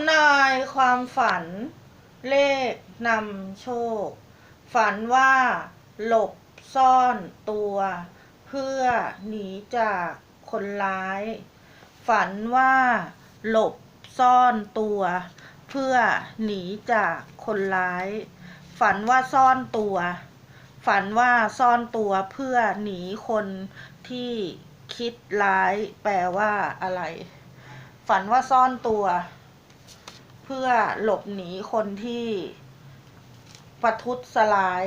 ำนายความฝัน เลขนำโชค ฝันว่า หลบซ่อนตัว เพื่อหนีจากคนร้าย ฝันว่า หลบซ่อนตัว เพื่อหนีจากคนร้าย ฝันว่าซ่อนตัว ฝันว่าซ่อนตัวเพื่อหนีคนที่คิดร้าย แปลว่าอะไร ฝันว่าซ่อนตัว พื่อหลบหนีคนที่ประทุษร้าย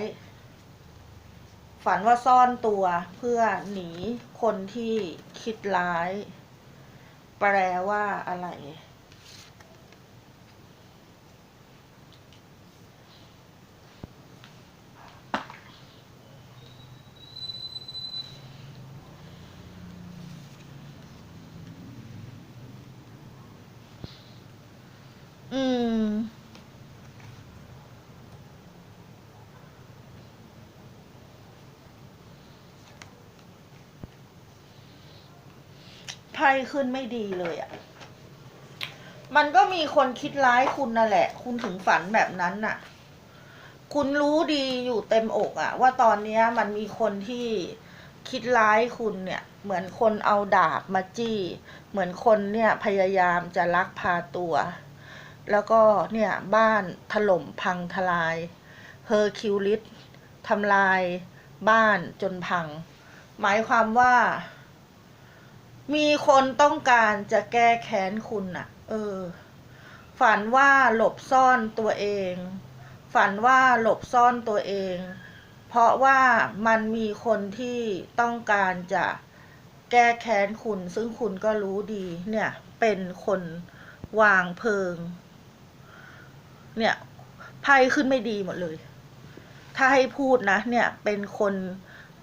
ฝันว่าซ่อนตัวเพื่อหนีคนที่คิดร้าย แปลว่าอะไร อืม ไพ่ขึ้นไม่ดีเลยอะ่ะ มันก็มีคนคิดร้ายคุณนั่นแหละ คุณถึงฝันแบบนั้นน่ะ คุณรู้ดีอยู่เต็มอกอะว่าตอนเนี้ยมันมีคนที่คิดร้ายคุณเนี่ย เหมือนคนเอาดาบมาจี้ เหมือนคนเนี่ยพยายามจะลักพาตัว แล้วก็เนี่ยบ้านถล่มพังทลายเฮอร์คิวลิสทำลายบ้านจนพัง หมายความว่า มีคนต้องการจะแก้แค้นคุณน่ะเออ ฝันว่าหลบซ่อนตัวเอง ฝันว่าหลบซ่อนตัวเอง เพราะว่ามันมีคนที่ต้องการจะแก้แค้นคุณ ซึ่งคุณก็รู้ดีเนี่ย เป็นคนวางเพลิง เนี่ยไพ่ขึ้นไม่ดีหมดเลย ถ้าให้พูดนะ เนี่ยเป็นคน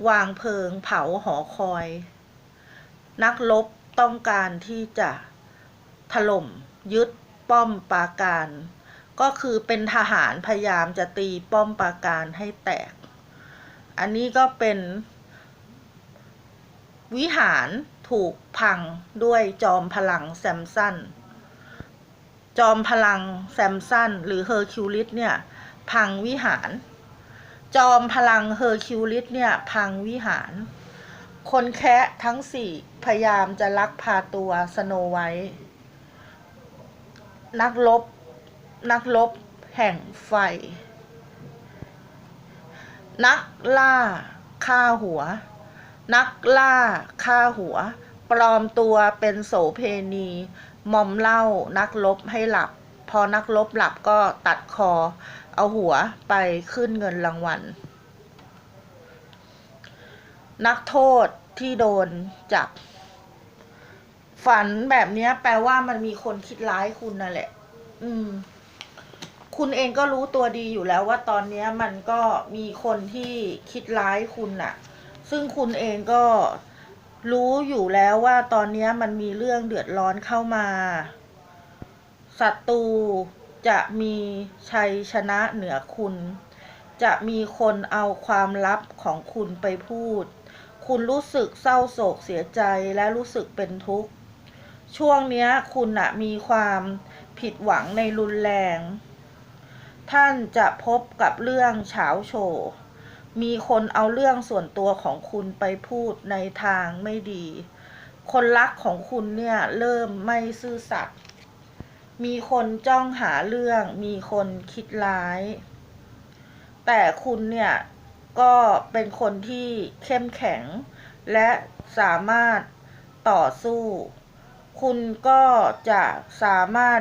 วางเพลิงเผาหอคอย นักรบต้องการที่จะถล่มยึดป้อมปราการ ก็คือเป็นทหารพยายามจะตีป้อมปราการให้แตก อันนี้ก็เป็น วิหารถูกพังด้วยจอมพลังแซมสันจอมพลังแซมสันหรือเฮอร์คิวลิสเนี่ยพังวิหาร จอมพลังเฮอร์คิวลิสเนี่ยพังวิหาร คนแคะทั้งสี่พยายามจะลักพาตัวสโนไวท์นักลบ นักลบแห่งไฟ นักล่าฆ่าหัว นักล่าฆ่าหัว ปลอมตัวเป็นโสเพณีมอมเหล่านักลบให้หลับ พอนักลบหลับก็ตัดคอ เอาหัวไปขึ้นเงินรางวัล นักโทษที่โดนจับ ฝันแบบนี้แปลว่ามันมีคนคิดร้ายคุณนั่นแหละ อืม คุณเองก็รู้ตัวดีอยู่แล้วว่าตอนนี้มันก็มีคนที่คิดร้ายคุณน่ะ ซึ่งคุณเองก็รู้อยู่แล้วว่าตอนนี้มันมีเรื่องเดือดร้อนเข้ามาศัตรูจะมีชัยชนะเหนือคุณ จะมีคนเอาความลับของคุณไปพูด คุณรู้สึกเศร้าโศกเสียใจและรู้สึกเป็นทุกข์ ช่วงเนี้ยคุณอะมีความผิดหวังในรุนแรง ท่านจะพบกับเรื่องเฉาโชว์มีคนเอาเรื่องส่วนตัวของคุณไปพูดในทางไม่ดี คนรักของคุณเนี่ยเริ่มไม่ซื่อสัตย์ มีคนจ้องหาเรื่อง มีคนคิดร้าย แต่คุณเนี่ย ก็เป็นคนที่เข้มแข็ง และสามารถต่อสู้ คุณก็จะสามารถ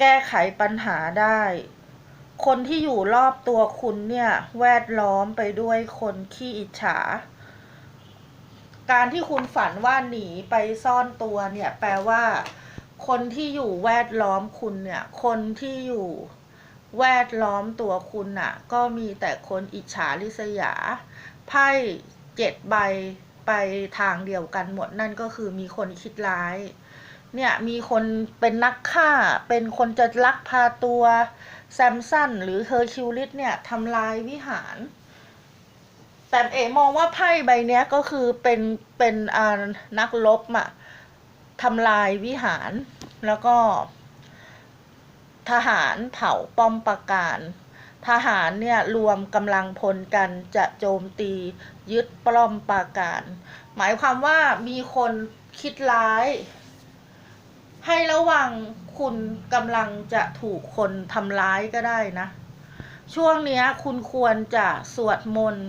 แก้ไขปัญหาได้ คนที่อยู่รอบตัวคุณเนี่ยแวดล้อมไปด้วยคนขี้อิจฉา การที่คุณฝันว่าหนีไปซ่อนตัวเนี่ยแปลว่า คนที่อยู่แวดล้อมคุณเนี่ย คนที่อยู่ แวดล้อมตัวคุณน่ะ ก็มีแต่คนอิจฉาริษยา ไพ่เจ็ดใบไปทางเดียวกันหมดนั่นก็คือมีคนคิดร้าย เนี่ยมีคนเป็นนักฆ่า เป็นคนจะลักพาตัวแซมสันหรือเฮอร์คิวลิสเนี่ยทำลายวิหาร แต่เอมองว่าไพ่ใบนี้ก็คือเป็นเป็นอ่านักลบอะทำลายวิหารแล้วก็ ทหารเผาป้อมปราการ ทหารเนี่ยรวมกำลังพลกันจะโจมตียึดป้อมปราการ หมายความว่ามีคนคิดร้าย ให้ระวังคุณกำลังจะถูกคนทำร้ายก็ได้นะ ช่วงนี้คุณควรจะสวดมนต์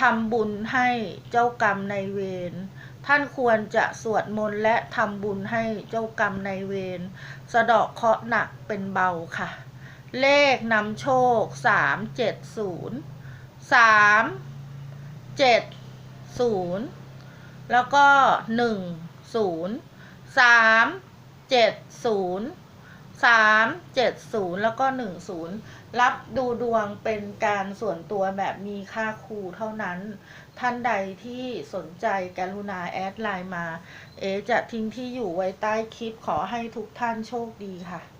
ทำบุญให้เจ้ากรรมในเวร ท่านควรจะสวดมนต์และทำบุญให้เจ้ากรรมในเวรสะเดาะเคราะห์หนักเป็นเบาค่ะ เลขนำโชค 3 7 0 3 7 0 แล้วก็ 1 0 3 7 0 สามเจ็ดศูนย์แล้วก็หนึ่งศูนย์รับดูดวงเป็นการส่วนตัวแบบมีค่าครูเท่านั้น ท่านใดที่สนใจกรุณาแอดไลน์มา เอจะทิ้งที่อยู่ไว้ใต้คลิปขอให้ทุกท่านโชคดีค่ะ